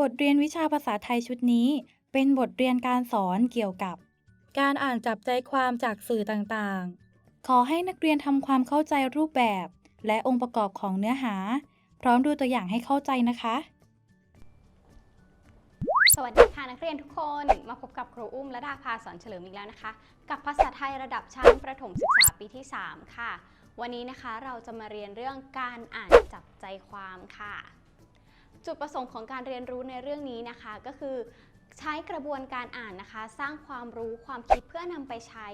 บทเรียนวิชาภาษาไทยชุดนี้ เป็นบทเรียนการสอนเกี่ยวกับ การอ่านจับใจความจากสื่อต่างๆ ขอให้นักเรียนทำความเข้าใจรูปแบบ และองค์ประกอบของเนื้อหา พร้อมดูตัวอย่างให้เข้าใจนะคะ สวัสดีค่ะนักเรียนทุกคนมาพบกับครูอุ้มและดาภาสอนเฉลิมอีกแล้วนะคะ กับภาษาไทยระดับชั้นประถมศึกษาปีที่ 3 ค่ะ วันนี้นะคะเราจะมาเรียนเรื่องการอ่านจับใจความค่ะ จุดประสงค์ของการเรียนรู้ในเรื่องนี้นะคะ ก็คือใช้กระบวนการอ่านนะคะ สร้างความรู้ความคิดเพื่อนำไปใช้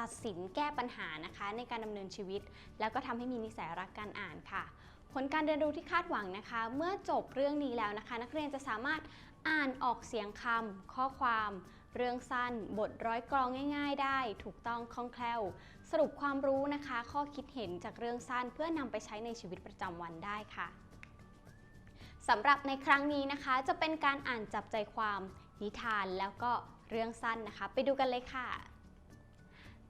ตัดสินแก้ปัญหานะคะ ในการดำเนินชีวิต แล้วก็ทำให้มีนิสัยรักการอ่านค่ะ ผลการเรียนรู้ที่คาดหวังนะคะ เมื่อจบเรื่องนี้แล้วนะคะ นักเรียนจะสามารถอ่านออกเสียงคำข้อความ เรื่องสั้น บทร้อยกลองง่าย ๆ ได้ ถูกต้องคล่องแคล่ว สรุปความรู้นะคะ ข้อคิดเห็นจากเรื่องสั้นเพื่อนำไปใช้ในชีวิตประจำวันได้ค่ะสำหรับในครั้งนี้นะคะ จะเป็นการอ่านจับใจความนิทานแล้วก็เรื่องสั้นนะคะ ไปดูกันเลยค่ะ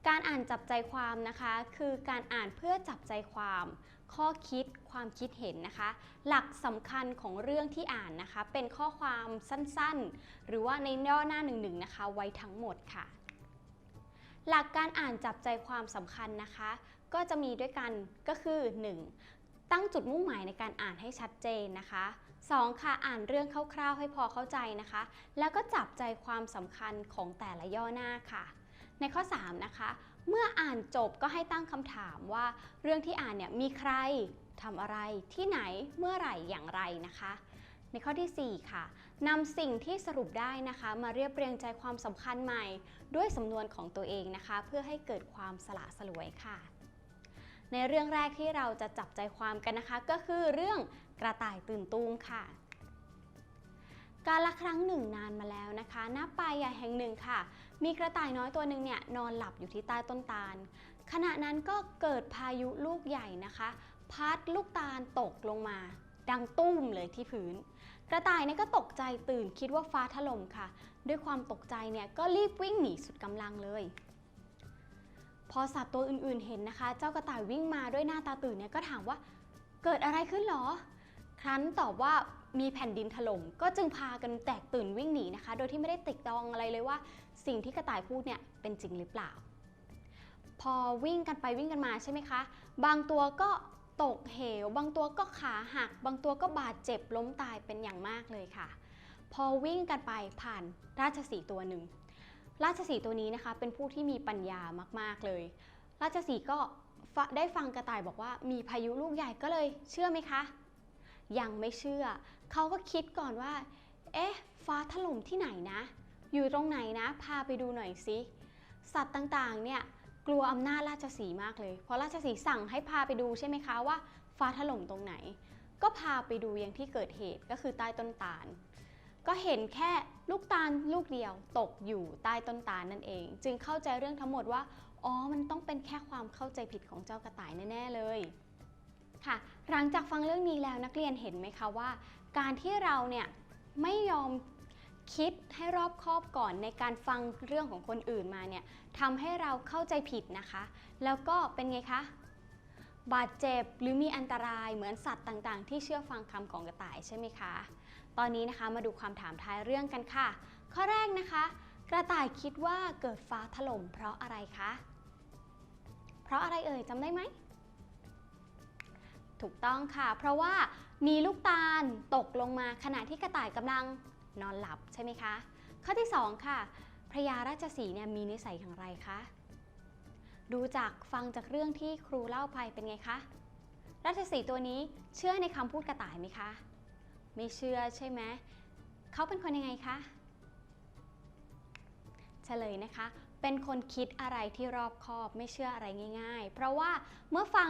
การอ่านจับใจความนะคะ คือการอ่านเพื่อจับใจความ ข้อคิดความคิดเห็นนะคะ หลักสำคัญของเรื่องที่อ่านนะคะ เป็นข้อความสั้นๆ หรือว่าในย่อหน้าหนึ่งๆนะคะ ไว้ทั้งหมดค่ะ หลักการอ่านจับใจความสำคัญนะคะ ก็จะมีด้วยกันก็คือ 1. ตั้งจุดมุ่งหมายในการอ่านให้ชัดเจนนะคะ 2. ค่ะอ่านเรื่องคร่าวๆ ให้พอเข้าใจนะคะ แล้วก็จับใจความสำคัญของแต่ละย่อหน้าค่ะ ในข้อ 3 นะคะ เมื่ออ่านจบก็ให้ตั้งคำถามว่า เรื่องที่อ่านเนี่ยมีใครทำอะไรที่ไหนเมื่อไหร่อย่างไรนะคะ ในข้อทีสี่ 4 ค่ะนำสิ่งที่สรุปได้นะคะ มาเรียบเรียงใจความสำคัญใหม่ ด้วยสำนวนของตัวเองนะคะ เพื่อให้เกิดความสละสลวยค่ะ ในเรื่องแรกที่เราจะจับใจความกันนะคะ ก็คือเรื่องกระต่ายตื่นตูมค่ะ การละครั้งหนึ่งนานมาแล้วนะคะณป่าใหญ่แห่งหนึ่งค่ะ มีกระต่ายน้อยตัวหนึ่งเนี่ยนอนหลับอยู่ที่ใต้ต้นตาล ขณะนั้นก็เกิดพายุลูกใหญ่นะคะ พัดลูกตาลตกลงมา ดังตุ้มเลยที่พื้น กระต่ายเนี่ยก็ตกใจตื่นคิดว่าฟ้าถล่มค่ะ ด้วยความตกใจเนี่ยก็รีบวิ่งหนีสุดกำลังเลย พอสัตว์ตัวอื่นๆเห็นนะคะ เจ้ากระต่ายวิ่งมาด้วยหน้าตาตื่นเนี่ยก็ถามว่า เกิดอะไรขึ้นหรอ ครั้นตอบว่า มีแผ่นดินถล่มก็จึงพากันแตกตื่นวิ่งหนีนะคะ โดยที่ไม่ได้ติดตองอะไรเลยว่า สิ่งที่กระต่ายพูดเนี่ยเป็นจริงหรือเปล่า พอวิ่งกันไปวิ่งกันมาใช่ไหมคะ บางตัวก็ตกเหว บางตัวก็ขาหัก บางตัวก็บาดเจ็บล้มตายเป็นอย่างมากเลยค่ะ พอวิ่งกันไปผ่านราชสีตัวหนึ่งราชสีตัวนี้นะคะเป็นผู้ที่มีปัญญามากๆเลย ราชสีก็ได้ฟังกระต่ายบอกว่ามีพายุลูกใหญ่ก็เลย เชื่อไหมคะ ยังไม่เชื่อ เขาก็คิดก่อนว่า เอ๊ะ ฟ้าถล่มที่ไหนนะ อยู่ตรงไหนนะ พาไปดูหน่อยสิ สัตว์ต่างๆ เนี่ย กลัวอำนาจราชสีมากเลย เพราะราชสีสั่งให้พาไปดูใช่ไหมคะว่า ฟ้าถล่มตรงไหน ก็พาไปดูอยังที่เกิดเหตุก็คือใต้ต้นตาล ก็เห็นแค่ลูกตาลลูกเดียวตกอยู่ใต้ต้นตาลนั่นเอง จึงเข้าใจเรื่องทั้งหมดว่า อ๋อ มันต้องเป็นแค่ความเข้าใจผิดของเจ้ากระต่ายแน่ๆเลยค่ะหลังจากฟังเรื่องนี้แล้วนักเรียนเห็นไหมคะว่า การที่เราเนี่ยไม่ยอมคิดให้รอบคอบก่อนในการฟังเรื่องของคนอื่นมาเนี่ยทำให้เราเข้าใจผิดนะคะ แล้วก็เป็นไงคะ บาดเจ็บหรือมีอันตรายเหมือนสัตว์ต่างๆ ที่เชื่อฟังคำของกระต่ายใช่ไหมคะ ตอนนี้นะคะมาดูความถามท้ายเรื่องกันค่ะ ข้อแรกนะคะ กระต่ายคิดว่าเกิดฟ้าถล่มเพราะอะไรคะ เพราะอะไรเอ่ยจำได้ไหมถูกต้องค่ะ เพราะว่า มีลูกตาลตกลงมาขณะที่กระต่ายกำลังนอนหลับใช่ไหมคะ ข้อที่ 2 ค่ะ พระยาราชสีเนี่ยมีนิสัยอย่างไรคะ ดูจากฟังจากเรื่องที่ครูเล่าไปเป็นไงคะ ราชสีตัวนี้เชื่อในคำพูดกระต่ายไหมคะ ไม่เชื่อใช่ไหม เขาเป็นคนยังไงคะเฉลยนะคะ เป็นคนคิดอะไรที่รอบคอบไม่เชื่ออะไรง่าย ๆ เพราะว่าเมื่อฟัง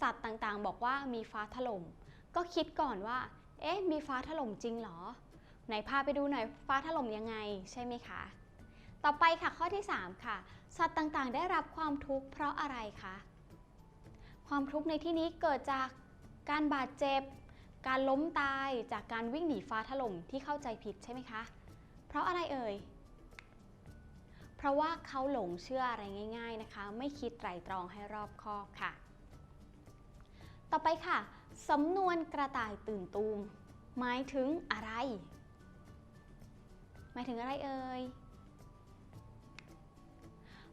สัตว์ต่างๆ บอกว่ามีฟ้าถล่ม ก็คิดก่อนว่า เอ๊ะ มีฟ้าถล่มจริงเหรอ ไหนพาไปดูหน่อยฟ้าถล่มยังไงใช่ไหมคะ ต่อไปค่ะข้อที่ 3 ค่ะ สัตว์ต่างๆ ได้รับความทุกข์เพราะอะไรคะ ความทุกข์ในที่นี้เกิดจากการบาดเจ็บ การล้มตายจากการวิ่งหนีฟ้าถล่มที่เข้าใจผิดใช่ไหมคะ เพราะอะไรเอ่ย เพราะว่าเขาหลงเชื่ออะไรง่าย ๆนะคะ ไม่คิดไตร่ตรองให้รอบคอบค่ะ ต่อไปค่ะ สำนวนกระต่ายตื่นตูม หมายถึงอะไร หมายถึงอะไรเอ่ย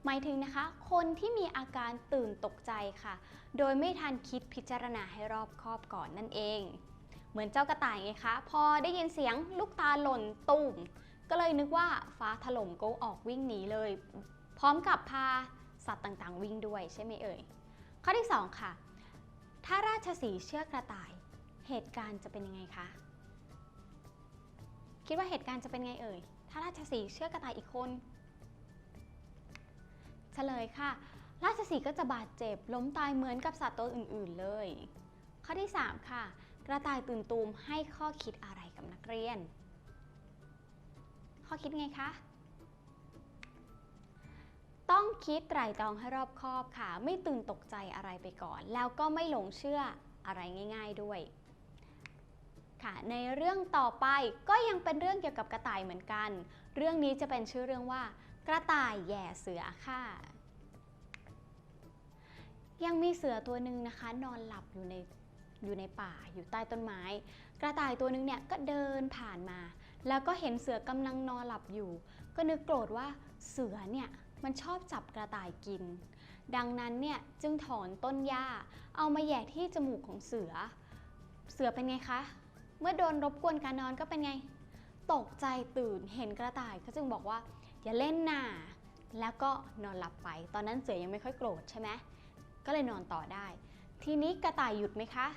หมายถึงนะคะ คนที่มีอาการตื่นตกใจค่ะ โดยไม่ทันคิดพิจารณาให้รอบคอบก่อนนั่นเอง เหมือนเจ้ากระต่ายไงคะ พอได้ยินเสียงลูกตาหล่นตูมก็เลยนึกว่าฟ้าถล่มก็ออกวิ่งหนีเลย พร้อมกับพาสัตว์ต่างๆ วิ่งด้วยใช่ไหมเอ่ย ข้อที่ 2 ค่ะ ถ้าราชสีเชื่อกระต่าย เหตุการณ์จะเป็นยังไงคะ คิดว่าเหตุการณ์จะเป็นไงเอ่ย ถ้าราชสีเชื่อกระต่ายอีกคนเฉลยค่ะ ราชสีก็จะบาดเจ็บ ล้มตายเหมือนกับสัตว์ตัวอื่น ๆ เลย ข้อที่ 3 ค่ะ กระต่ายตื่นตูมให้ข้อคิดอะไรกับนักเรียน ข้อคิดไงคะ ต้องคิดไตร่ตรองให้รอบคอบค่ะ ไม่ตื่นตกใจอะไรไปก่อน แล้วก็ไม่หลงเชื่ออะไรง่าย ๆด้วยค่ะในเรื่องต่อไปก็ยังเป็นเรื่องเกี่ยวกับกระต่ายเหมือนกัน เรื่องนี้จะเป็นชื่อเรื่องว่า กระต่ายแย่เสือค่ะ ยังมีเสือตัวหนึ่งนะคะ นอนหลับอยู่ในอยู่ในป่าอยู่ใต้ต้นไม้ กระต่ายตัวหนึ่งเนี่ยก็เดินผ่านมา แล้วก็เห็นเสือกำลังนอนหลับอยู่ ก็นึกโกรธว่าเสือเนี่ย มันชอบจับกระต่ายกิน ดังนั้นเนี่ยจึงถอนต้นหญ้า เอามาแย่ที่จมูกของเสือ เสือเป็นไงคะ เมื่อโดนรบกวนการนอนก็เป็นไง ตกใจตื่นเห็นกระต่ายก็จึงบอกว่า อย่าเล่นน่าแล้วก็นอนหลับไป ตอนนั้นเสือยังไม่ค่อยโกรธใช่ไหมก็เลยนอนต่อได้ ทีนี้กระต่ายหยุดไหมคะ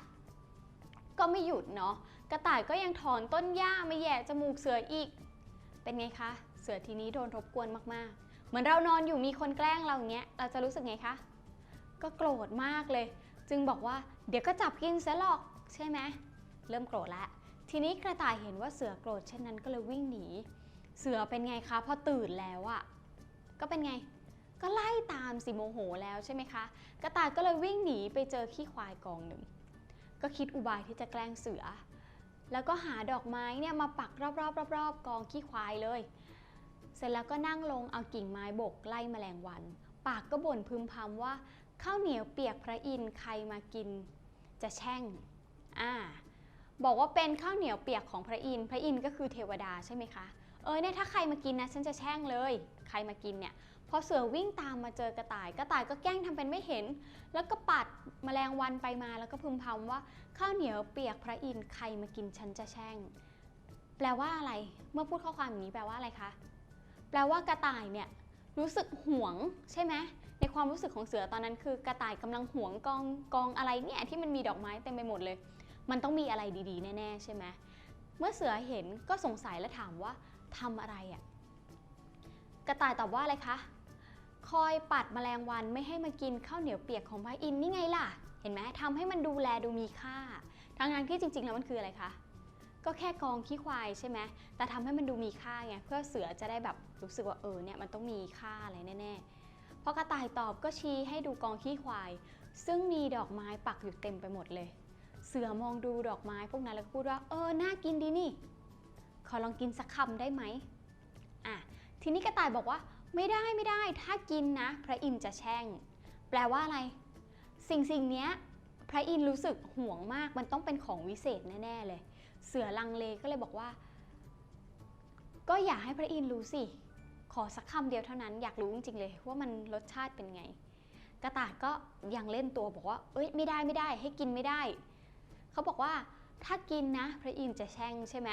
ก็ไม่หยุดเนาะ กระต่ายก็ยังถอนต้นหญ้ามาแย่จมูกเสืออีก เป็นไงคะ เสือทีนี้โดนรบกวนมากๆ เหมือนเรานอนอยู่มีคนแกล้งเราอย่างเงี้ย เราจะรู้สึกไงคะ ก็โกรธมากเลย จึงบอกว่าเดี๋ยวก็จับกินเสียหรอกใช่ไหมเริ่มโกรธแล้วทีนี้กระต่ายเห็นว่าเสือโกรธเช่นนั้นก็เลยวิ่งหนี เสือเป็นไงคะพอตื่นแล้วอะก็เป็นไง ก็ไล่ตามสิโมโหแล้วใช่ไหมคะ กระต่ายก็เลยวิ่งหนีไปเจอขี้ควายกองหนึ่ง ก็คิดอุบายที่จะแกล้งเสือ แล้วก็หาดอกไม้เนี่ยมาปักรอบๆรอบๆกองขี้ควายเลย เสร็จแล้วก็นั่งลงเอากิ่งไม้บกไล่แมลงวัน ปากก็บ่นพึมพำว่า ข้าวเหนียวเปียกพระอินทร์ใครมากิน จะแช่งอ่าบอกว่าเป็นข้าวเหนียวเปียกของพระอินทร์พระอินทร์ก็คือเทวดาใช่ไหมคะเออเนี่ยถ้าใครมากินนะฉันจะแช่งเลย ใครมากินเนี่ยพอเสือวิ่งตามมาเจอกระต่าย กระต่ายก็แกล้งทำเป็นไม่เห็น แล้วก็ปัดแมลงวันไปมาแล้วก็พึมพำว่าข้าวเหนียวเปียกพระอินทร์ใครมากินฉันจะแช่ง แปลว่าอะไร เมื่อพูดข้อความอย่างนี้แปลว่าอะไรคะ ลว่ากระต่ายเนี่ยรู้สึกหวงใช่ไหมในความรู้สึกของเสือตอนนั้นคือกระต่ายกำลังหวงกองกองอะไรเนี่ยที่มันมีดอกไม้เต็มไปหมดเลย มันต้องมีอะไรดีๆ แน่ๆใช่ไหมเมื่อเสือเห็นก็สงสัยและถามว่าทำอะไรอะ่ะกระต่ายตอบว่าอะไรคะคอยปัดแมลงวันไม่ให้มากินข้าวเหนียวเปียกของพระอินทร์นี่ไงล่ะ เห็นไหมทำให้มันดูแลดูมีค่าทั้งๆที่จริงๆแล้วมันคืออะไรคะ ก็แค่กองขี้ควายใช่ไหมแต่ทำให้มันดูมีค่าไงเพื่อเสือจะได้แบบรู้สึกว่าเออเนี่ยมันต้องมีค่าอะไรแน่ๆพอกระต่ายตอบก็ชี้ให้ดูกองขี้ควาย ซึ่งมีดอกไม้ปักอยู่เต็มไปหมดเลย เสือมองดูดอกไม้พวกนั้นแล้วก็พูดว่าเออน่ากินดีนี่ ขอลองกินสักคำได้ไหมอะทีนี้กระต่ายบอกว่าไม่ได้ไม่ได้ถ้ากินนะ พระอินทร์จะแช่ง แปลว่าอะไร สิ่งสิ่งนี้พระอินทร์รู้สึกห่วงมากมันต้องเป็นของวิเศษแน่ ๆ เลย เสือลังเลก็เลยบอกว่า ก็อย่าให้พระอินทร์รู้สิ ขอสักคำเดียวเท่านั้นอยากรู้จริงๆเลย ว่ามันรสชาติเป็นไง กระต่ายก็ยังเล่นตัวบอกว่า เอ้ยไม่ได้ไม่ได้ ให้กินไม่ได้ เขาบอกว่าถ้ากินนะ พระอินทร์จะแช่งใช่ไหม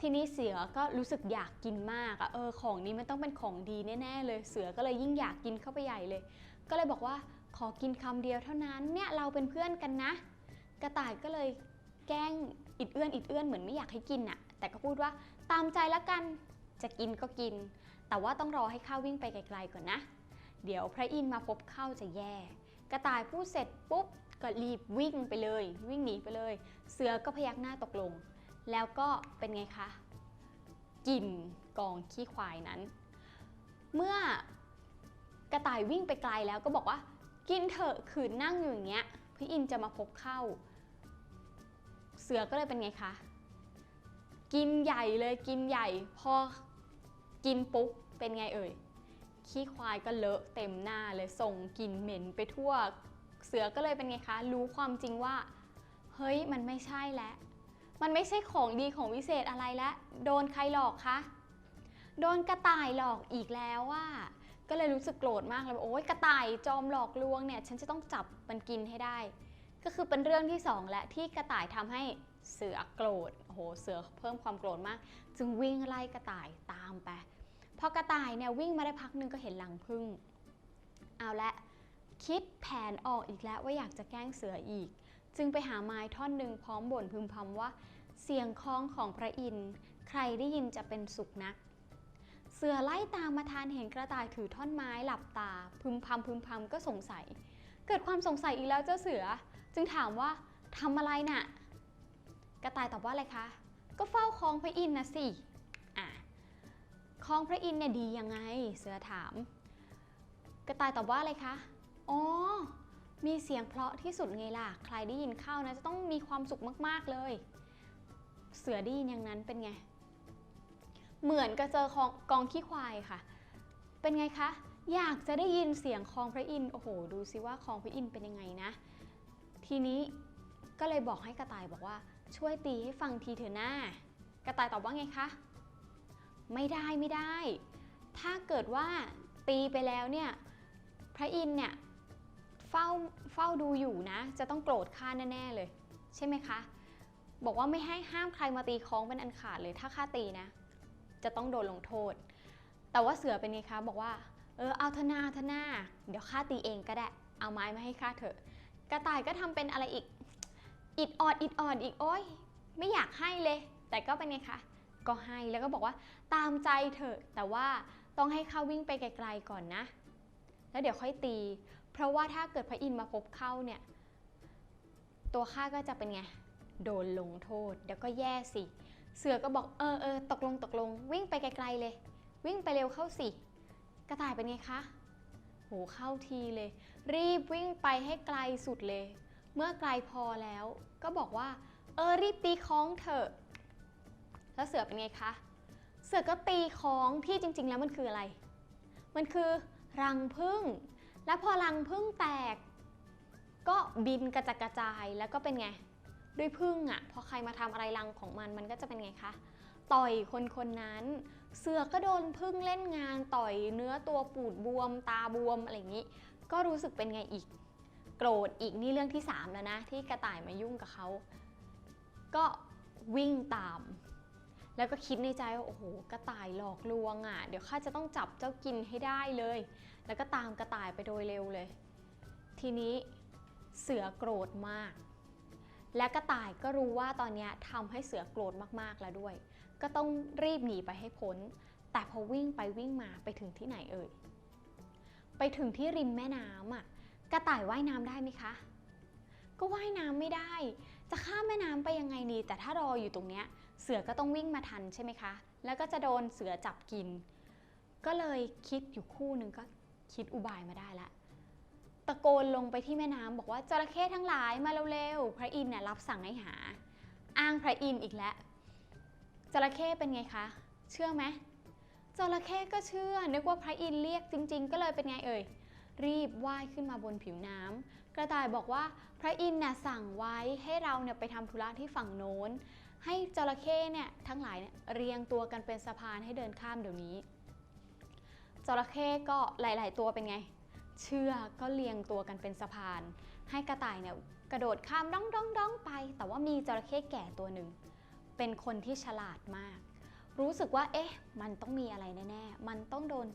ทีนี้เสือก็รู้สึกอยากกินมากอะเออของนี้มันต้องเป็นของดีแน่ๆเลย เสือก็เลยยิ่งอยากกินเข้าไปใหญ่เลย ก็เลยบอกว่าขอกินคำเดียวเท่านั้นเนี่ยเราเป็นเพื่อนกันนะ กระต่ายก็เลย แกล้งอิดเอื้อนอิดเอื้อนเหมือนไม่อยากให้กินอะแต่ก็พูดว่าตามใจแล้วกันจะกินก็กิน แต่ว่าต้องรอให้ข้าววิ่งไปไกลๆก่อนนะ เดี๋ยวพระอินทร์มาพบข้าจะแย่ กระต่ายพูดเสร็จปุ๊บก็รีบวิ่งไปเลย วิ่งหนีไปเลย เสือก็พยักหน้าตกลง แล้วก็เป็นไงคะ กินกองขี้ควายนั้น เมื่อกระต่ายวิ่งไปไกลแล้วก็บอกว่า กินเถอะขืนนั่งอยู่อย่างเงี้ยพระอินทร์จะมาพบเข้า เสือก็เลยเป็นไงคะ กินใหญ่เลยกินใหญ่ พอกินปุ๊บเป็นไงเอ่ย ขี้ควายก็เลอะเต็มหน้าเลยส่งกลิ่นเหม็นไปทั่ว เสือก็เลยเป็นไงคะ รู้ความจริงว่า เฮ้ยมันไม่ใช่แล้ว มันไม่ใช่ของดีของวิเศษอะไรแล้วโดนใครหลอกคะ โดนกระต่ายหลอกอีกแล้วว่าก็เลยรู้สึกโกรธมากเลยโอ๊ยกระต่ายจอมหลอกลวงเนี่ย ฉันจะต้องจับมันกินให้ได้ ก็คือเป็นเรื่องที่สองและที่กระต่ายทำให้เสือโกรธโอ้โหเสือเพิ่มความโกรธมาก จึงวิ่งไล่กระต่ายตามไปพอกระต่ายเนี่ยวิ่งมาได้พักหนึงก็เห็นรังผึ้งเอาละคิดแผนออกอีกแล้วว่าอยากจะแกล้งเสืออีก จึงไปหาไม้ท่อนหนึ่งพร้อมบ่นพึมพำว่า เสียงคล้องของพระอินทร์ใครได้ยินจะเป็นสุขนัก เสือไล่ตามมาทานเห็นกระต่ายถือท่อนไม้หลับตา พึมพำพึมพำก็สงสัย เกิดความสงสัยอีกแล้วเจ้าเสือ จึงถามว่าทำอะไรน่ะ กระต่ายตอบว่าอะไรคะ ก็เฝ้าคล้องพระอินทร์นะสิ อะคล้องพระอินทร์เนี่ยดียังไง เสือถาม กระต่ายตอบว่าอะไรคะ อ๋อ มีเสียงเพราะที่สุดไงล่ะ ใครได้ยินเข้านะจะต้องมีความสุขมากๆเลย เสือได้ยินอย่างนั้นเป็นไง เหมือนกับเจอของกองขี้ควายค่ะ เป็นไงคะ อยากจะได้ยินเสียงคลองพระอินทร์ โอ้โห ดูสิว่าคลองพระอินทร์เป็นยังไงนะ ทีนี้ก็เลยบอกให้กระต่ายบอกว่า ช่วยตีให้ฟังทีเถอะหน้ากระต่ายตอบว่าไงคะ ไม่ได้ไม่ได้ ถ้าเกิดว่าตีไปแล้วเนี่ยพระอินเนี่ยเฝ้าเฝ้าดูอยู่นะ จะต้องโกรธข้าแน่ ๆ เลย ใช่ไหมคะ บอกว่าไม่ให้ห้ามใครมาตีคล้องเป็นอันขาดเลย ถ้าข้าตีนะ จะต้องโดนลงโทษ แต่ว่าเสือเป็นไงคะ บอกว่า เออเอาเถอะนาเอาเถอะนา เดี๋ยวข้าตีเองก็ได้ เอาไม้มาให้ข้าเถอะ กระต่ายก็ทำเป็นอะไรอีก อิดออดอิดออดอีกโอ๊ยไม่อยากให้เลย แต่ก็เป็นไงคะก็ให้แล้วก็บอกว่าตามใจเถอะ แต่ว่าต้องให้ข้าวิ่งไปไกลๆก่อนนะ แล้วเดี๋ยวค่อยตี เพราะว่าถ้าเกิดพระอินทร์มาพบเข้าเนี่ย ตัวข้าก็จะเป็นไง โดนลงโทษ เดี๋ยวก็แย่สิ เสือก็บอกเออเออตกลงตกลง วิ่งไปไกลๆเลย วิ่งไปเร็วเข้าสิ กระต่ายเป็นไงคะ โหเข้าทีเลย รีบวิ่งไปให้ไกลสุดเลย เมื่อไกลพอแล้วก็บอกว่า เออรีบตีคล้องเถอะ แล้วเสือเป็นไงคะ เสือก็ตีคล้องที่จริง ๆ แล้วมันคืออะไร มันคือรังผึ้งแล้วพอรังผึ้งแตก ก็บินกระจัดกระจายแล้วก็เป็นไง ด้วยผึ้งอะ่ะพอใครมาทำอะไรรังของมันมันก็จะเป็นไงคะ ต่อยคนคนนั้น เสือก็โดนผึ้งเล่นงานต่อยเนื้อตัวปูดบวม ตาบวมอะไรอย่างนี้ ก็รู้สึกเป็นไงอีก โกรธอีกนี่เรื่องที่ 3 แล้วนะ ที่กระต่ายมายุ่งกับเขา ก็วิ่งตาม แล้วก็คิดในใจว่าโอ้โหกระต่ายหลอกลวงอะ่ะ เดี๋ยวข้าจะต้องจับเจ้ากินให้ได้เลย แล้วก็ตามกระต่ายไปโดยเร็วเลย ทีนี้เสือโกรธมาก และกระต่ายก็รู้ว่าตอนนี้ทำให้เสือโกรธมากๆแล้วด้วย ก็ต้องรีบหนีไปให้พ้น แต่พอวิ่งไปวิ่งมาไปถึงที่ไหนเอ่ย ไปถึงที่ริมแม่น้ำอะ กระต่ายว่ายน้ำได้ไหมคะ ก็ว่ายน้ำไม่ได้ จะข้ามแม่น้ำไปยังไงดี แต่ถ้ารออยู่ตรงเนี้ย เสือก็ต้องวิ่งมาทันใช่ไหมคะ แล้วก็จะโดนเสือจับกิน ก็เลยคิดอยู่คู่หนึ่งก็คิดอุบายมาได้ละตะโกนลงไปที่แม่น้ำบอกว่าจระเข้ทั้งหลายมาเร็วๆ พระอินทร์น่ะรับสั่งให้หา อ้างพระอินทร์อีกแล้ว จระเข้เป็นไงคะ เชื่อไหมจระเข้ก็เชื่อ นึกว่าพระอินทร์เรียกจริง ๆ ก็เลยเป็นไงเอ่ย รีบว่ายขึ้นมาบนผิวน้ำกระต่ายบอกว่าพระอินทร์น่ะสั่งไว้ให้เราเนี่ยไปทำธุระที่ฝั่งโน้น ให้จระเข้เนี่ยทั้งหลายเนี่ยเรียงตัวกันเป็นสะพานให้เดินข้ามเดี๋ยวนี้ จระเข้ก็หลาย ๆ ตัวเป็นไง เชื่อก็เรียงตัวกันเป็นสะพาน ให้กระต่ายเนี่ยกระโดดข้ามด้องด้องด้องไป แต่ว่ามีจระเข้แก่ตัวหนึ่ง เป็นคนที่ฉลาดมาก รู้สึกว่า เอ๊ะ มันต้องมีอะไรแน่ๆ มันต้องโดน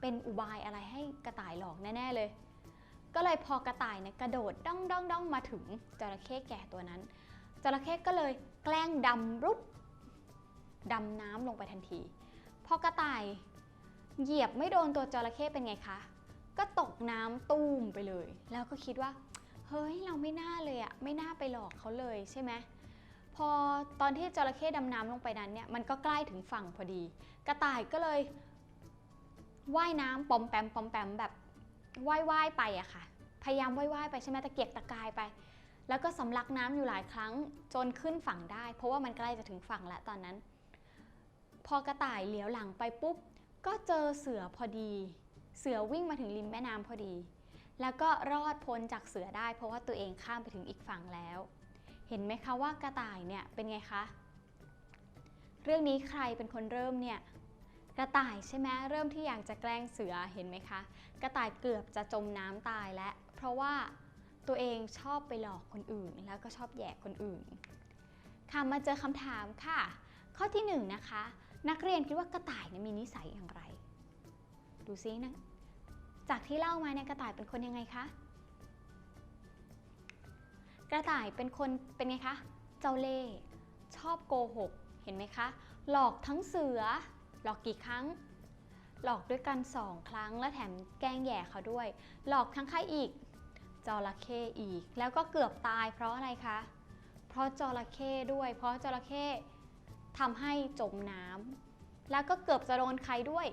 เป็นอุบายอะไรให้กระต่ายหลอกแน่ ๆเลย ก็เลยพอกระต่ายเนี่ยกระโดดด้องด้องด้องมาถึงจระเข้แก่ตัวนั้นจระเข้ก็เลยแกล้งดำรุดดำน้ำลงไปทันที พอกระต่ายเหยียบไม่โดนตัวจระเข้เป็นไงคะ ก็ตกน้ำตูมไปเลย แล้วก็คิดว่า เฮ้ย เราไม่น่าเลยอะไม่น่าไปหลอกเขาเลยใช่ไหม พอตอนที่จระเข้ดำน้ำลงไปนั้นเนี่ยมันก็ใกล้ถึงฝั่งพอดี กระต่ายก็เลยว่ายน้ำปอมแปมปอมแปมแบบว่ายว่ายไปอะค่ะ พยายามว่ายว่ายไปใช่ไหมตะเกียกตะกายไป แล้วก็สำลักน้ำอยู่หลายครั้งจนขึ้นฝั่งได้ เพราะว่ามันใกล้จะถึงฝั่งแล้วตอนนั้น พอกระต่ายเหลียวหลังไปปุ๊บก็เจอเสือพอดี เสือวิ่งมาถึงริมแม่น้ำพอดี แล้วก็รอดพ้นจากเสือได้ เพราะว่าตัวเองข้ามไปถึงอีกฝั่งแล้ว เห็นไหมคะว่ากระต่ายเนี่ยเป็นไงคะ เรื่องนี้ใครเป็นคนเริ่มเนี่ยกระต่ายใช่ไหมเริ่มที่อยากจะแกล้งเสือเห็นไหมคะ กระต่ายเกือบจะจมน้ำตายแล้วเพราะว่าตัวเองชอบไปหลอกคนอื่น แล้วก็ชอบแย่คนอื่นค่ะมาเจอคำถามค่ะ ข้อที่หนึ่งนะคะ นักเรียนคิดว่ากระต่ายเนี่ยมีนิสัยอย่างไร ดูซินะจากที่เล่ามาเนี่ยกระต่ายเป็นคนยังไงคะ กระต่ายเป็นคนเป็นไงคะ เจ้าเล่ห์ชอบโกหก เห็นไหมคะ หลอกทั้งเสือ หลอกกี่ครั้ง หลอกด้วยกันสองครั้ง และแถมแกล้งแย่เขาด้วย หลอกทั้งใครอีก จระเข้อีก แล้วก็เกือบตายเพราะอะไรคะ เพราะจระเข้ด้วย เพราะจระเข้ทำให้จมน้ำ แล้วก็เกือบจะโดนใครด้วย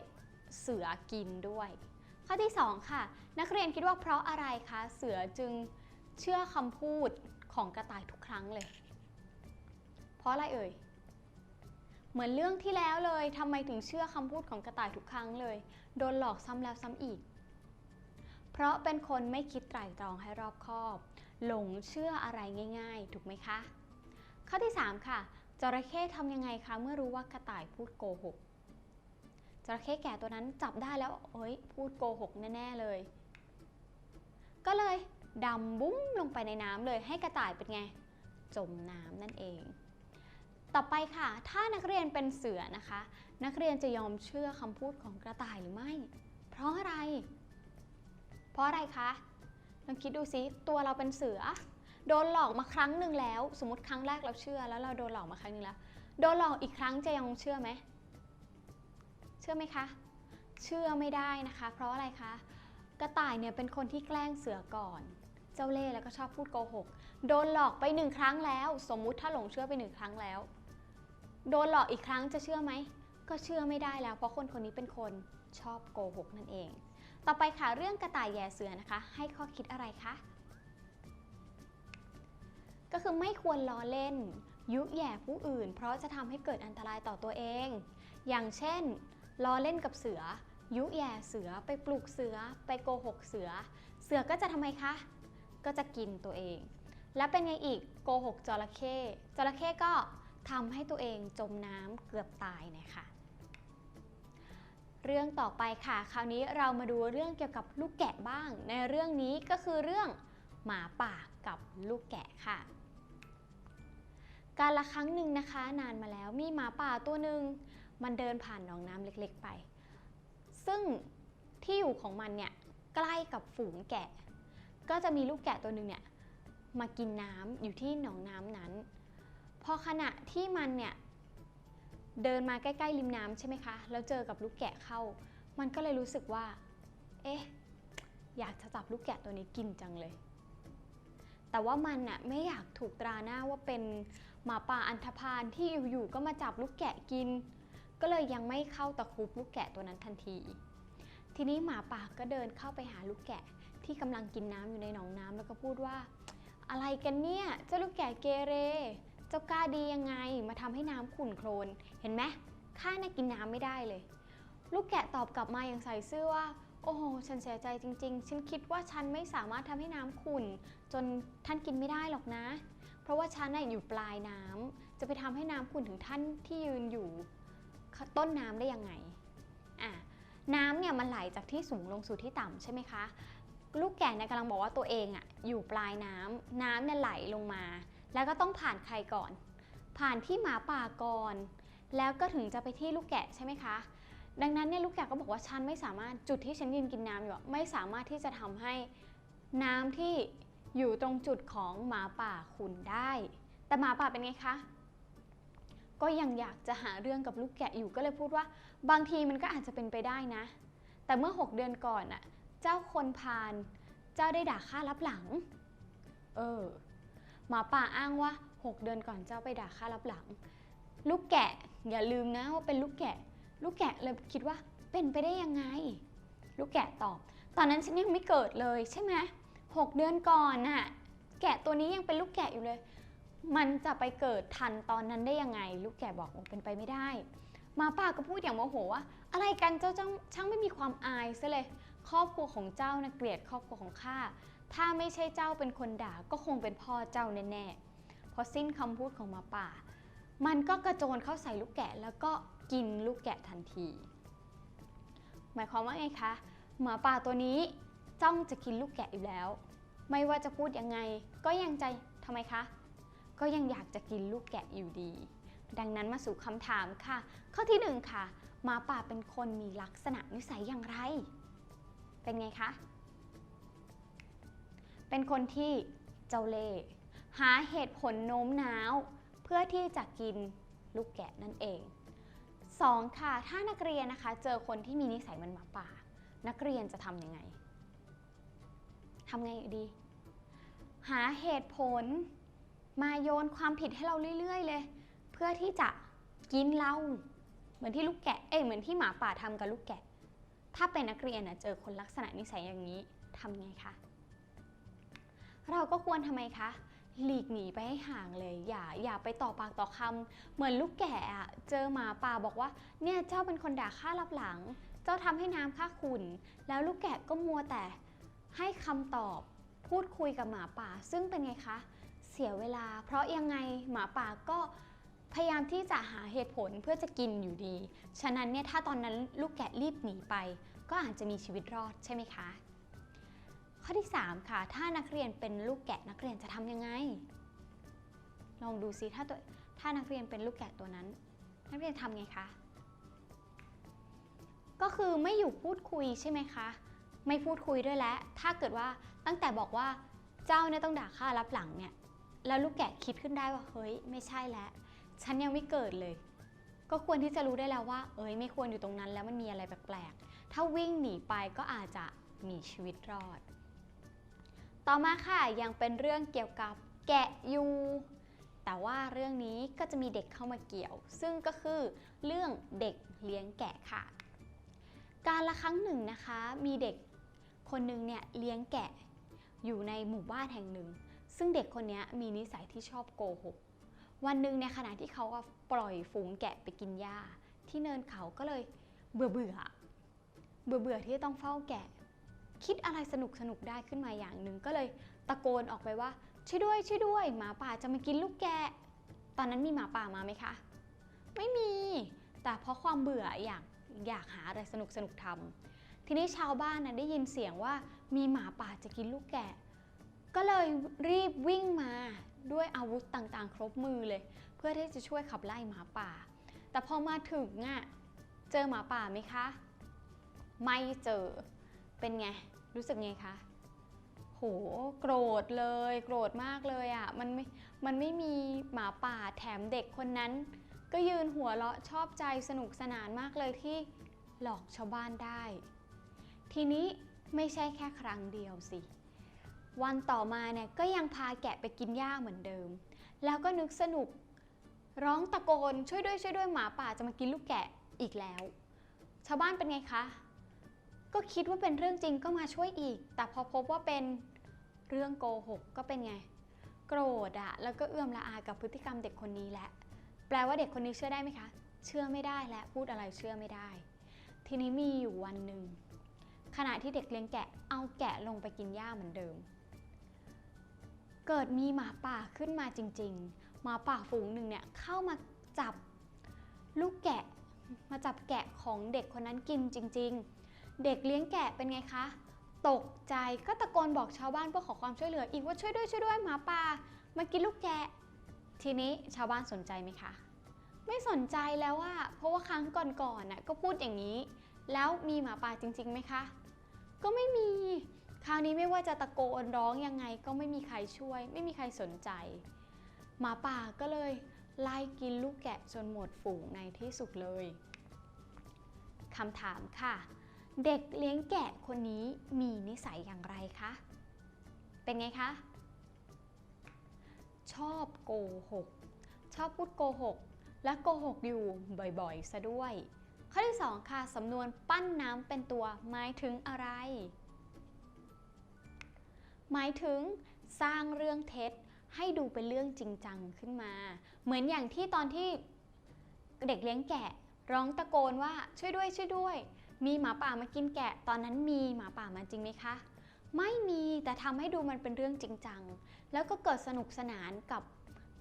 เสือกินด้วย ข้อที่ 2 ค่ะ นักเรียนคิดว่าเพราะอะไรคะ เสือจึง เชื่อคำพูดของกระต่ายทุกครั้งเลย เพราะอะไรเอ่ย เหมือนเรื่องที่แล้วเลยทำไมถึงเชื่อคำพูดของกระต่ายทุกครั้งเลย โดนหลอกซ้ำแล้วซ้ำอีก เพราะเป็นคนไม่คิดไตร่ตรองให้รอบคอบ หลงเชื่ออะไรง่าย ๆ ถูกไหมคะ ข้อที่ 3 ค่ะจระเข้ทำยังไงคะเมื่อรู้ว่ากระต่ายพูดโกหกจระเข้แก่ตัวนั้นจับได้แล้วเอ้ยพูดโกหกแน่ ๆ เลย ก็เลย ดำบุ้มลงไปในน้ำเลยให้กระต่ายเป็นไง จมน้ำนั่นเอง ต่อไปค่ะ ถ้านักเรียนเป็นเสือนะคะ นักเรียนจะยอมเชื่อคำพูดของกระต่ายหรือไม่ เพราะอะไร เพราะอะไรคะลองคิดดูซิตัวเราเป็นเสือ โดนหลอกมาครั้งหนึ่งแล้ว สมมติครั้งแรกเราเชื่อแล้วเราโดนหลอกมาครั้งหนึงแล้ว โดนหลอกอีกครั้งจะยังเชื่อไหมเชื่อไหมคะ เชื่อไม่ได้นะคะ เพราะอะไรคะกระต่ายเนี่ยเป็นคนที่แกล้งเสือก่อน เจ้าเล่ห์แล้วก็ชอบพูดโกหก โดนหลอกไปหนึ่งครั้งแล้ว สมมุติถ้าหลงเชื่อไปหนึ่งครั้งแล้ว โดนหลอกอีกครั้งจะเชื่อไหม ก็เชื่อไม่ได้แล้ว เพราะคนคนนี้เป็นคนชอบโกหกนั่นเอง ต่อไปค่ะเรื่องกระต่ายแย่เสือนะคะ ให้ข้อคิดอะไรคะ ก็คือไม่ควรล้อเล่น ยุแย่ผู้อื่น เพราะจะทำให้เกิดอันตรายต่อตัวเอง อย่างเช่นล้อเล่นกับเสือ ยุแย่เสือไปปลุกเสือ ไปโกหกเสือ เสือก็จะทำไมคะ ก็จะกินตัวเอง และเป็นไงอีกโกหกจระเข้จระเข้ก็ทำให้ตัวเองจมน้ำเกือบตายนะคะเรื่องต่อไปค่ะ คราวนี้เรามาดูเรื่องเกี่ยวกับลูกแกะบ้าง ในเรื่องนี้ก็คือเรื่องหมาป่ากับลูกแกะค่ะ การละครั้งหนึ่งนะคะ นานมาแล้วมีหมาป่าตัวหนึ่งมันเดินผ่านหนองน้ำเล็กๆไป ซึ่งที่อยู่ของมันเนี่ยใกล้กับฝูงแกะ ก็จะมีลูกแกะตัวหนึ่งเนี่ยมากินน้ำอยู่ที่หนองน้ำนั้น พอขณะที่มันเนี่ยเดินมาใกล้ๆริมน้ำใช่ไหมคะ แล้วเจอกับลูกแกะเข้า มันก็เลยรู้สึกว่า เอ๊ะ อยากจะจับลูกแกะตัวนี้กินจังเลย แต่ว่ามันน่ะไม่อยากถูกตราหน้าว่าเป็นหมาป่าอันธพาลที่อยู่ๆก็มาจับลูกแกะกิน ก็เลยยังไม่เข้าตะครุบลูกแกะตัวนั้นทันที ทีนี้หมาป่าก็เดินเข้าไปหาลูกแกะ ที่กำลังกินน้ำอยู่ในหนองน้ำแล้วก็พูดว่า อะไรกันเนี่ยเจ้าลูกแกะเกเร เจ้ากล้าดียังไงมาทำให้น้ำขุ่นโคลนเห็นไหมข้าน่ะกินน้ำไม่ได้เลย ลูกแกะตอบกลับมาอย่างใส่ซื่อว่า โอ้โหฉันเสียใจจริง ๆ ฉันคิดว่าฉันไม่สามารถทำให้น้ำขุ่น จนท่านกินไม่ได้หรอกนะ เพราะว่าฉันน่ะอยู่ปลายน้ำจะไปทำให้น้ำขุ่นถึงท่านที่ยืนอยู่ ต้นน้ำได้ยังไงอะน้ำเนี่ยมันไหลจากที่สูงลงสู่ที่ต่ำใช่ไหมคะ ลูกแกะเนี่ยกำลังบอกว่าตัวเองอะอยู่ปลายน้ำน้ำเนี่ยไหลลงมา แล้วก็ต้องผ่านใครก่อน ผ่านที่หมาป่าก่อน แล้วก็ถึงจะไปที่ลูกแกะใช่ไหมคะ ดังนั้นเนี่ยลูกแกะก็บอกว่าฉันไม่สามารถจุดที่ฉันยืนกินน้ำอยู่ไม่สามารถที่จะทำให้น้ำที่อยู่ตรงจุดของหมาป่าขุนได้ แต่หมาป่าเป็นไงคะก็ยังอยากจะหาเรื่องกับลูกแกะอยู่ก็เลยพูดว่า บางทีมันก็อาจจะเป็นไปได้นะ แต่เมื่อ 6 เดือนก่อนน่ะ เจ้าคนพาลเจ้าได้ด่าข้ารับหลัง เออ หมาป่าอ้างว่า6เดือนก่อนเจ้าไปด่าข้ารับหลัง ลูกแกะอย่าลืมนะว่าเป็นลูกแกะ ลูกแกะเลยคิดว่าเป็นไปได้ยังไง ลูกแกะตอบ ตอนนั้นฉันยังไม่เกิดเลยใช่ไหมหกเดือนก่อนน่ะ แกะตัวนี้ยังเป็นลูกแกะอยู่เลย มันจะไปเกิดทันตอนนั้นได้ยังไง ลูกแกะบอกเป็นไปไม่ได้หมาป่าก็พูดอย่างโมโหว่าอะไรกันเจ้าจ้างช่างไม่มีความอายซะเลย ครอบครัวของเจ้านะเกลียดครอบครัวของข้า ถ้าไม่ใช่เจ้าเป็นคนด่าก็คงเป็นพ่อเจ้าแน่ๆพอสิ้นคำพูดของหมาป่า มันก็กระโจนเข้าใส่ลูกแกะ แล้วก็กินลูกแกะทันที หมายความว่าไงคะ หมาป่าตัวนี้จ้องจะกินลูกแกะอยู่แล้ว ไม่ว่าจะพูดยังไง ก็ยังใจทำไมคะ ก็ยังอยากจะกินลูกแกะอยู่ดี ดังนั้นมาสู่คำถามค่ะ ข้อที่หนึ่งค่ะหมาป่าเป็นคนมีลักษณะนิสัยอย่างไร เป็นไงคะ เป็นคนที่เจ้าเล่ห์หาเหตุผลโน้มน้าว เพื่อที่จะกินลูกแกะนั่นเอง 2. ค่ะ ถ้านักเรียนนะคะ เจอคนที่มีนิสัยเหมันหมาป่า นักเรียนจะทำยังไงทำไงดี หาเหตุผล มาโยนความผิดให้เราเรื่อย ๆ เลย เพื่อที่จะกินเรา เหมือนที่ลูกแกะ เอ้ยเหมือนที่หมาป่าทำกับลูกแกะ ถ้าเป็นนักเรียนเจอคนลักษณะนิสัยอย่างนี้ทำไงคะ เราก็ควรทำไมคะ หลีกหนีไปให้ห่างเลย อย่าอย่าไปต่อปากต่อคำเหมือนลูกแกะอะเจอหมาป่าบอกว่า เนี่ยเจ้าเป็นคนด่าข้ารับหลัง เจ้าทำให้น้ำข้าขุ่นแล้วลูกแกะก็มัวแต่ให้คำตอบพูดคุยกับหมาป่า ซึ่งเป็นไงคะ เสียเวลา เพราะยังไงหมาป่าก็ พยายามที่จะหาเหตุผลเพื่อจะกินอยู่ดี ฉะนั้นเนี่ยถ้าตอนนั้นลูกแกะรีบหนีไป ก็อาจจะมีชีวิตรอดใช่ไหมคะ ข้อที่ 3 ค่ะ ถ้านักเรียนเป็นลูกแกะนักเรียนจะทำยังไง ลองดูซิถ้าตัวถ้านักเรียนเป็นลูกแกะตัวนั้น นักเรียนทำไงคะ ก็คือไม่อยู่พูดคุยใช่ไหมคะ ไม่พูดคุยด้วยแล้ว ถ้าเกิดว่าตั้งแต่บอกว่าเจ้าเนี่ยต้องด่าข้ารับหลังเนี่ย แล้วลูกแกะคิดขึ้นได้ว่าเฮ้ยไม่ใช่แล้ว ฉันยังไม่เกิดเลย ก็ควรที่จะรู้ได้แล้วว่า เอ้ยไม่ควรอยู่ตรงนั้นแล้วมันมีอะไรแปลกๆ ถ้าวิ่งหนีไปก็อาจจะมีชีวิตรอด ต่อมาค่ะยังเป็นเรื่องเกี่ยวกับแกะยูแต่ว่าเรื่องนี้ก็จะมีเด็กเข้ามาเกี่ยว ซึ่งก็คือเรื่องเด็กเลี้ยงแกะค่ะ การละครั้งหนึ่งนะคะ มีเด็กคนหนึ่งเนี่ยเลี้ยงแกะอยู่ในหมู่บ้านแห่งหนึ่ง ซึ่งเด็กคนนี้มีนิสัยที่ชอบโกหก วันหนึ่งในขณะที่เขาปล่อยฝูงแกะไปกินหญ้า ที่เนินเขาก็เลยเบื่อเบื่อเบื่อเบื่อที่ต้องเฝ้าแกะ คิดอะไรสนุกสนุกได้ขึ้นมาอย่างหนึ่งก็เลยตะโกนออกไปว่าช่วยด้วยช่วยด้วยหมาป่าจะมากินลูกแกะ ตอนนั้นมีหมาป่ามาไหมคะ ไม่มี แต่เพราะความเบื่ออยากอยากหาอะไรสนุกสนุกทำทีนี้ชาวบ้านนะได้ยินเสียงว่ามีหมาป่าจะกินลูกแกะ ก็เลยรีบวิ่งมา ด้วยอาวุธต่างๆ ครบมือเลย เพื่อที่จะช่วยขับไล่หมาป่า แต่พอมาถึงอะเจอหมาป่าไหมคะ ไม่เจอเป็นไง รู้สึกไงคะโหโกรธเลย โกรธมากเลยอะ่ะมันไม่มันไม่มีหมาป่าแถมเด็กคนนั้น ก็ยืนหัวเราะชอบใจสนุกสนานมากเลยที่หลอกชาวบ้านได้ ทีนี้ไม่ใช่แค่ครั้งเดียวสิ วันต่อมาเนี่ยก็ยังพาแกะไปกินหญ้าเหมือนเดิม แล้วก็นึกสนุกร้องตะโกนช่วยด้วยช่วยด้วยหมาป่าจะมากินลูกแกะอีกแล้ว ชาวบ้านเป็นไงคะ ก็คิดว่าเป็นเรื่องจริงก็มาช่วยอีก แต่พอพบว่าเป็นเรื่องโกหกก็เป็นไง โกรธอะแล้วก็เอื้อมละอากับพฤติกรรมเด็กคนนี้แหละ แปลว่าเด็กคนนี้เชื่อได้ไหมคะ เชื่อไม่ได้และพูดอะไรเชื่อไม่ได้ ทีนี้มีอยู่วันหนึ่งขณะที่เด็กเลี้ยงแกะเอาแกะลงไปกินหญ้าเหมือนเดิม เกิดมีหมาป่าขึ้นมาจริง ๆ หมาป่าฝูงหนึ่งเนี่ยเข้ามาจับลูกแกะ มาจับแกะของเด็กคนนั้นกินจริง ๆ เด็กเลี้ยงแกะเป็นไงคะ ตกใจก็ตะโกนบอกชาวบ้านเพื่อขอความช่วยเหลือ อีกว่าช่วยด้วยช่วยด้วยหมาป่ามากินลูกแกะ ทีนี้ชาวบ้านสนใจไหมคะ ไม่สนใจแล้วว่าเพราะว่าครั้งก่อนๆน่ะก็พูดอย่างนี้ แล้วมีหมาป่าจริงๆไหมคะ ก็ไม่มี นี้ไม่ว่าจะตะโกนร้องยังไงก็ไม่มีใครช่วย ไม่มีใครสนใจ หมาป่าก็เลยไล่กินลูกแกะจนหมดฝูงในที่สุดเลยคำถามค่ะ เด็กเลี้ยงแกะคนนี้มีนิสัยอย่างไรคะ เป็นไงคะ ชอบโกหก ชอบพูดโกหก และโกหกอยู่บ่อยๆ ซะด้วย ข้อที่ 2 ค่ะ สำนวนปั้นน้ำเป็นตัวหมายถึงอะไร หมายถึงสร้างเรื่องเท็จให้ดูเป็นเรื่องจริงจังขึ้นมา เหมือนอย่างที่ตอนที่เด็กเลี้ยงแกะ ร้องตะโกนว่าช่วยด้วยช่วยด้วย มีหมาป่ามากินแกะ ตอนนั้นมีหมาป่ามาจริงไหมคะ ไม่มีแต่ทำให้ดูมันเป็นเรื่องจริงจัง แล้วก็เกิดสนุกสนานกับ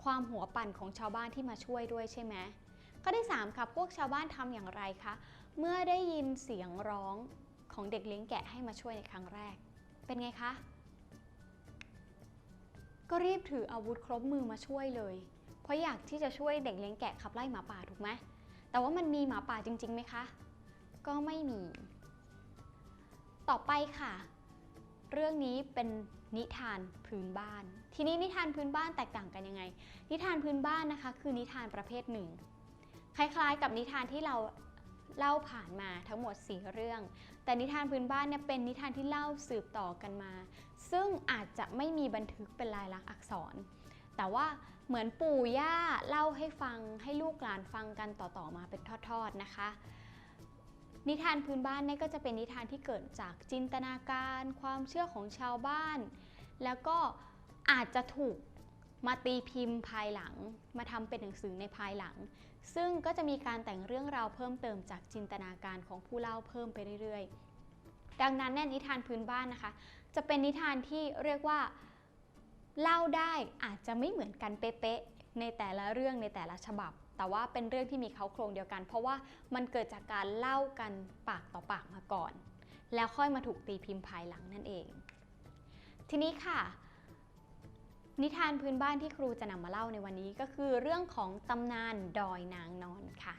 ความหัวปั่นของชาวบ้านที่มาช่วยด้วยใช่ไหมข้อที่3ค่ะพวกชาวบ้านทำอย่างไรคะเมื่อได้ยินเสียงร้องของเด็กเลี้ยงแกะให้มาช่วยในครั้งแรก เป็นไงคะ ก็รีบถืออาวุธครบมือมาช่วยเลย เพราะอยากที่จะช่วยเด็กเลี้ยงแกะขับไล่หมาป่าถูกไหมแต่ว่ามันมีหมาป่าจริงๆไหมคะ ก็ไม่มี ต่อไปค่ะ เรื่องนี้เป็นนิทานพื้นบ้าน ทีนี้นิทานพื้นบ้านแตกต่างกันยังไง นิทานพื้นบ้านนะคะ คือนิทานประเภทหนึ่ง คล้ายๆ กับนิทานที่เราเล่าผ่านมาทั้งหมด 4 เรื่อง แต่นิทานพื้นบ้านเนี่ยเป็นนิทานที่เล่าสืบต่อกันมา ซึ่งอาจจะไม่มีบันทึกเป็นลายลักษณ์อักษร แต่ว่าเหมือนปู่ย่าเล่าให้ฟังให้ลูกหลานฟังกันต่อๆมาเป็นทอดๆนะคะ นิทานพื้นบ้านเนี่ยก็จะเป็นนิทานที่เกิดจากจินตนาการ ความเชื่อของชาวบ้าน แล้วก็อาจจะถูกมาตีพิมพ์ภายหลัง มาทำเป็นหนังสือในภายหลัง ซึ่งก็จะมีการแต่งเรื่องราวเพิ่มเติมจากจินตนาการของผู้เล่าเพิ่มไปเรื่อยๆ ดังนั้นเนี่ยนิทานพื้นบ้านนะคะ จะเป็นนิทานที่เรียกว่าเล่าได้อาจจะไม่เหมือนกันเป๊ะๆในแต่ละเรื่องในแต่ละฉบับ แต่ว่าเป็นเรื่องที่มีเขาโครงเดียวกัน เพราะว่ามันเกิดจากการเล่ากันปากต่อปากมาก่อน แล้วค่อยมาถูกตีพิมพ์ภายหลังนั่นเอง ทีนี้ค่ะ นิทานพื้นบ้านที่ครูจะนำมาเล่าในวันนี้ก็คือเรื่องของตำนานดอยนางนอนค่ะ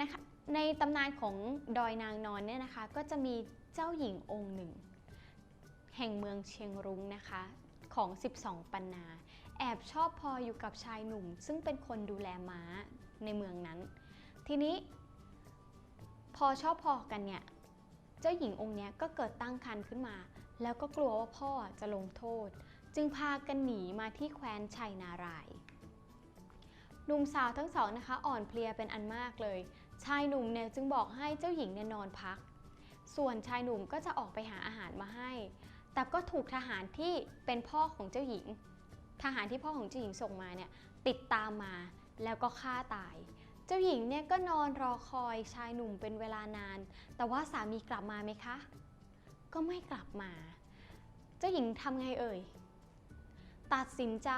นะคะ ในตำนานของดอยนางนอนเนี่ยนะคะ ก็จะมีเจ้าหญิงองค์หนึ่ง แห่งเมืองเชียงรุ้งนะคะของ 12 ปันนา แอบชอบพออยู่กับชายหนุ่ม ซึ่งเป็นคนดูแลม้าในเมืองนั้น ทีนี้ พอชอบพอกันเนี่ย เจ้าหญิงองค์นี้ก็เกิดตั้งครรภ์ขึ้นมา แล้วก็กลัวว่าพ่อจะลงโทษ จึงพากันหนีมาที่แคว้นชัยนารายหนุ่มสาวทั้งสองนะคะ อ่อนเพลียเป็นอันมากเลย ชายหนุ่มเนี่ยจึงบอกให้เจ้าหญิงเนี่ยนอนพัก ส่วนชายหนุ่มก็จะออกไปหาอาหารมาให้ แต่ก็ถูกทหารที่เป็นพ่อของเจ้าหญิง ทหารที่พ่อของเจ้าหญิงส่งมาเนี่ยติดตามมาแล้วก็ฆ่าตาย เจ้าหญิงเนี่ยก็นอนรอคอยชายหนุ่มเป็นเวลานาน แต่ว่าสามีกลับมาไหมคะ ก็ไม่กลับมา เจ้าหญิงทำไงเอ่ย ตัดสินใจ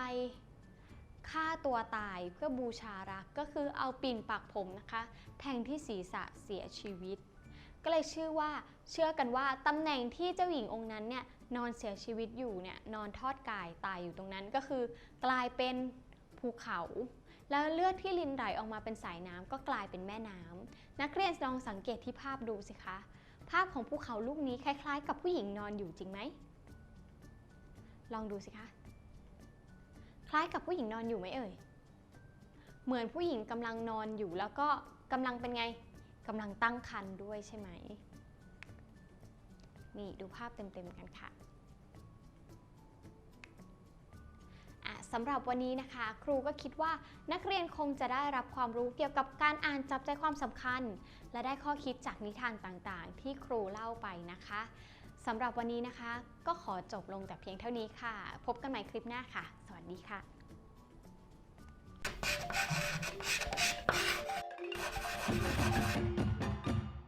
ฆ่าตัวตายเพื่อบูชารักก็คือเอาปิ่นปักผมนะคะ แทงที่ศีรษะเสียชีวิต ก็เลยชื่อว่าเชื่อกันว่าตำแหน่งที่เจ้าหญิงองค์นั้นเนี่ยนอนเสียชีวิตอยู่เนี่ยนอนทอดกายตายอยู่ตรงนั้นก็คือ กลายเป็นภูเขา แล้วเลือดที่ลินไหลออกมาเป็นสายน้ำก็กลายเป็นแม่น้ำนักเรียนลองสังเกตที่ภาพดูสิคะ ภาพของภูเขาลูกนี้คล้าย ๆ กับผู้หญิงนอนอยู่จริงไหมลองดูสิคะ ล้ายกับผู้หญิงนอนอยู่ไหมเอ่ย เหมือนผู้หญิงกำลังนอนอยู่แล้วก็กำลังเป็นไงกำลังตั้งครรภ์ด้วยใช่ไหม นี่ดูภาพเต็มๆกันค่ะสำหรับวันนี้นะคะ ครูก็คิดว่านักเรียนคงจะได้รับความรู้เกี่ยวกับการอ่านจับใจความสำคัญ และได้ข้อคิดจากนิทานต่างๆ ที่ครูเล่าไปนะคะสำหรับวันนี้นะคะ ก็ขอจบลงแต่เพียงเท่านี้ค่ะ พบกันใหม่คลิปหน้าค่ะ ดีค่ะ